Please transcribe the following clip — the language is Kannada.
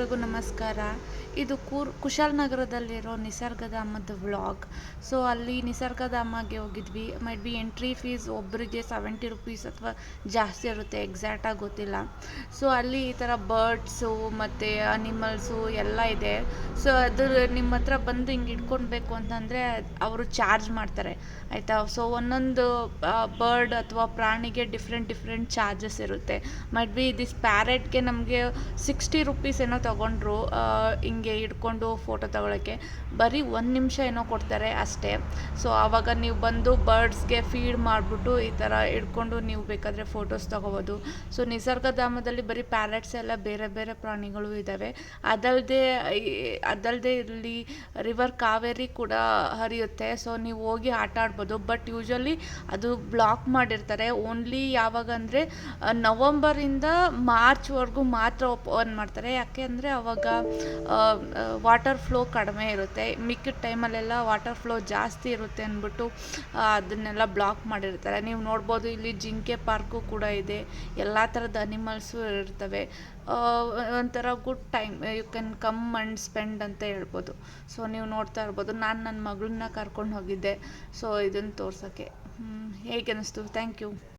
ಎಲ್ರಿಗೂ ನಮಸ್ಕಾರ. ಇದು ಕೂರ್ ಕುಶಾಲನಗರದಲ್ಲಿರೋ ನಿಸರ್ಗಧಾಮದ ವ್ಲಾಗ್. ಸೊ, ಅಲ್ಲಿ ನಿಸರ್ಗಧಾಮಗೆ ಹೋಗಿದ್ವಿ. ಮೈಟ್ ಬಿ ಎಂಟ್ರಿ ಫೀಸ್ ಒಬ್ಬರಿಗೆ ಸೆವೆಂಟಿ ರುಪೀಸ್ ಅಥವಾ ಜಾಸ್ತಿ ಇರುತ್ತೆ ಎಕ್ಸಾಕ್ಟಾಗಿ ಗೊತ್ತಿಲ್ಲ. ಸೊ, ಅಲ್ಲಿ ಈ ಥರ ಬರ್ಡ್ಸು ಮತ್ತು ಅನಿಮಲ್ಸು ಎಲ್ಲ ಇದೆ. ಸೊ, ಅದು ನಿಮ್ಮ ಹತ್ರ ಬಂದು ಹಿಂಗೆ ಇಟ್ಕೊಳ್ಬೇಕು ಅಂತಂದರೆ ಅವರು ಚಾರ್ಜ್ ಮಾಡ್ತಾರೆ, ಆಯಿತಾ? ಸೊ, ಒಂದೊಂದು ಬರ್ಡ್ ಅಥವಾ ಪ್ರಾಣಿಗೆ ಡಿಫ್ರೆಂಟ್ ಡಿಫ್ರೆಂಟ್ ಚಾರ್ಜಸ್ ಇರುತ್ತೆ. ಮೈಟ್ ಬಿ ದಿಸ್ ಪ್ಯಾರೆಟ್ಗೆ ನಮಗೆ ಸಿಕ್ಸ್ಟಿ ರುಪೀಸ್ ಏನೋ ತೊಗೊಂಡ್ರು ಹಿಂಗೆ ಹಿಡ್ಕೊಂಡು ಫೋಟೋ ತಗೊಳ್ಳೋಕ್ಕೆ ಬರೀ ಒಂದು ನಿಮಿಷ ಏನೋ ಕೊಡ್ತಾರೆ ಅಷ್ಟೇ. ಸೊ ಆವಾಗ ನೀವು ಬಂದು ಬರ್ಡ್ಸ್ಗೆ ಫೀಡ್ ಮಾಡಿಬಿಟ್ಟು ಈ ಥರ ಹಿಡ್ಕೊಂಡು ನೀವು ಬೇಕಾದರೆ ಫೋಟೋಸ್ ತೊಗೋಬೋದು. ಸೊ ನಿಸರ್ಗಧಾಮದಲ್ಲಿ ಬರೀ ಪ್ಯಾರೆಟ್ಸ್ ಎಲ್ಲ ಬೇರೆ ಬೇರೆ ಪ್ರಾಣಿಗಳು ಇದ್ದಾವೆ ಅದಲ್ಲದೆ ಅದಲ್ಲದೆ ಇಲ್ಲಿ ರಿವರ್ ಕಾವೇರಿ ಕೂಡ ಹರಿಯುತ್ತೆ. ಸೊ ನೀವು ಹೋಗಿ ಆಟ ಆಡ್ಬೋದು. ಬಟ್ ಯೂಶ್ವಲಿ ಅದು ಬ್ಲಾಕ್ ಮಾಡಿರ್ತಾರೆ. ಓನ್ಲಿ ಯಾವಾಗ ಅಂದರೆ ನವಂಬರಿಂದ ಮಾರ್ಚ್ವರೆಗೂ ಮಾತ್ರ ಓಪನ್ ಮಾಡ್ತಾರೆ. ಯಾಕೆ ಅಂದರೆ ಅವಾಗ ವಾಟರ್ ಫ್ಲೋ ಕಡಿಮೆ ಇರುತ್ತೆ. ಮಿಕ್ಕಿದ ಟೈಮಲ್ಲೆಲ್ಲ ವಾಟರ್ ಫ್ಲೋ ಜಾಸ್ತಿ ಇರುತ್ತೆ ಅಂದ್ಬಿಟ್ಟು ಅದನ್ನೆಲ್ಲ ಬ್ಲಾಕ್ ಮಾಡಿರ್ತಾರೆ. ನೀವು ನೋಡ್ಬೋದು ಇಲ್ಲಿ ಜಿಂಕೆ ಪಾರ್ಕು ಕೂಡ ಇದೆ. ಎಲ್ಲ ಥರದ ಅನಿಮಲ್ಸು ಇರ್ತವೆ. ಒಂಥರ good time you can come and spend ಅಂತ ಹೇಳ್ಬೋದು. ಸೊ ನೀವು ನೋಡ್ತಾ ಇರ್ಬೋದು. ನಾನು ನನ್ನ ಮಗಳನ್ನ ಕರ್ಕೊಂಡು ಹೋಗಿದ್ದೆ. ಸೊ ಇದನ್ನು ತೋರ್ಸೋಕ್ಕೆ. ಹೇಗೆ ಅನ್ನಿಸ್ತು ಥ್ಯಾಂಕ್ ಯು